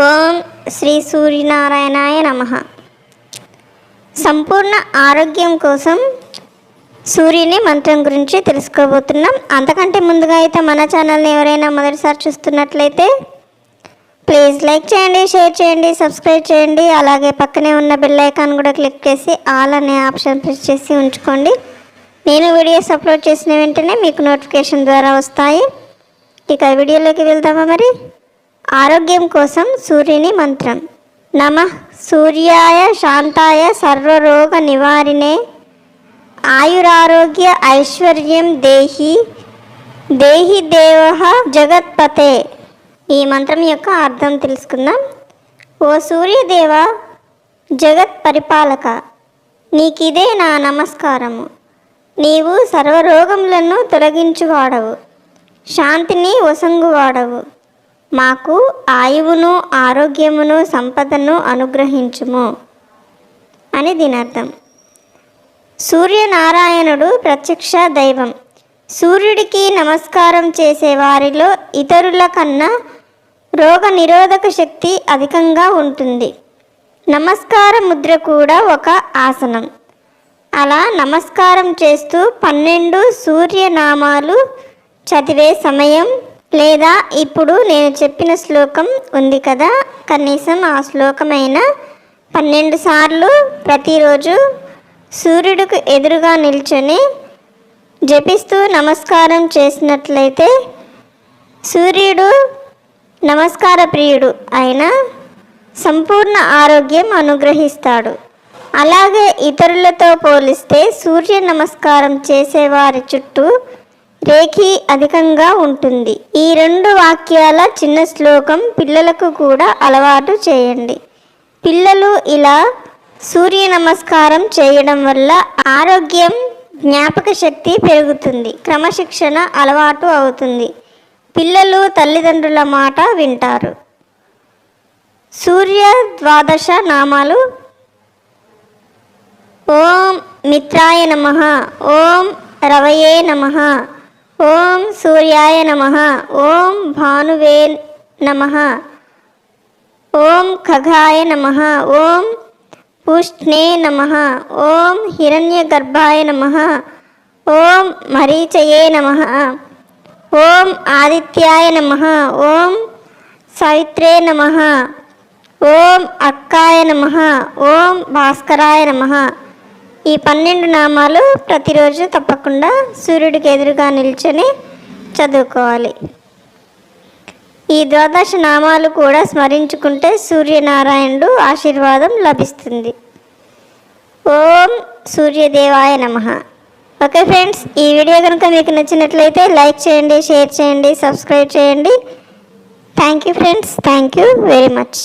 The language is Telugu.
ఓం శ్రీ సూర్యనారాయణాయ నమ. సంపూర్ణ ఆరోగ్యం కోసం సూర్యుని మంత్రం గురించి తెలుసుకోబోతున్నాం. అంతకంటే ముందుగా అయితే మన ఛానల్ని ఎవరైనా మొదటిసారి చూస్తున్నట్లయితే ప్లీజ్ లైక్ చేయండి షేర్ చేయండి సబ్స్క్రైబ్ చేయండి. అలాగే పక్కనే ఉన్న బెల్ ఐకాన్ కూడా క్లిక్ చేసి ఆల్ అనే ఆప్షన్ ప్రెస్ చేసి ఉంచుకోండి. నేను వీడియోస్ అప్లోడ్ చేసిన వెంటనే మీకు నోటిఫికేషన్ ద్వారా వస్తాయి. ఇక వీడియోలోకి వెళ్దామా మరి? ఆరోగ్యం కోసం సూర్యుని మంత్రం. నమ సూర్యాయ శాంతాయ సర్వరోగ నివారిణే. ఆయురారోగ్య ఐశ్వర్యం దేహి దేహి దేవ జగత్పతే. ఈ మంత్రం యొక్క అర్థం తెలుసుకుందాం. ఓ సూర్యదేవ జగత్ పరిపాలక నీకిదే నా నమస్కారము. నీవు సర్వరోగములను తొలగించువాడవు. శాంతిని వసంగువాడవు. మాకు ఆయువును ఆరోగ్యమును సంపదను అనుగ్రహించుము. అని దీనర్థం. సూర్యనారాయణుడు ప్రత్యక్ష దైవం. సూర్యుడికి నమస్కారం చేసే వారిలో ఇతరుల కన్నా రోగ నిరోధక శక్తి అధికంగా ఉంటుంది. నమస్కార ముద్ర కూడా ఒక ఆసనం. అలా నమస్కారం చేస్తూ పన్నెండు సూర్యనామాలు చదివే సమయం లేదా ఇప్పుడు నేను చెప్పిన శ్లోకం ఉంది కదా కనీసం ఆ శ్లోకమైన పన్నెండు సార్లు ప్రతిరోజు సూర్యుడికి ఎదురుగా నిల్చొని జపిస్తూ నమస్కారం చేసినట్లయితే సూర్యుడు నమస్కార ప్రియుడు అయిన సంపూర్ణ ఆరోగ్యం అనుగ్రహిస్తాడు. అలాగే ఇతరులతో పోలిస్తే సూర్య నమస్కారం చేసేవారి చుట్టూ రేఖి అధికంగా ఉంటుంది. ఈ రెండు వాక్యాల చిన్న శ్లోకం పిల్లలకు కూడా అలవాటు చేయండి. పిల్లలు ఇలా సూర్య నమస్కారం చేయడం వల్ల ఆరోగ్యం జ్ఞాపక శక్తి పెరుగుతుంది. క్రమశిక్షణ అలవాటు అవుతుంది. పిల్లలు తల్లిదండ్రుల మాట వింటారు. సూర్య ద్వాదశ నామాలు ఓం మిత్రాయ నమ ఓం రవయే నమ. ఓం సూర్యాయ నమ. ఓం భానువే నమ. ఓం ఖగాయ నమ. ఓం పుష్ణే నమ. ఓం హిరణ్యగర్భాయ నమ. ఓం మరీచయే నమ. ఓం ఆదిత్యాయ నమ. ఓం సవిత్రే నమ. ఓం అక్కాయ నమ. ఓం భాస్కరాయ నమ. ఈ పన్నెండు నామాలు ప్రతిరోజు తప్పకుండా సూర్యుడికి ఎదురుగా నిల్చొని చదువుకోవాలి. ఈ ద్వాదశ నామాలు కూడా స్మరించుకుంటే సూర్యనారాయణుడు ఆశీర్వాదం లభిస్తుంది. ఓం సూర్యదేవాయ నమ. ఓకే ఫ్రెండ్స్ ఈ వీడియో కనుక మీకు నచ్చినట్లయితే లైక్ చేయండి షేర్ చేయండి సబ్స్క్రైబ్ చేయండి. Thank you friends thank you very much.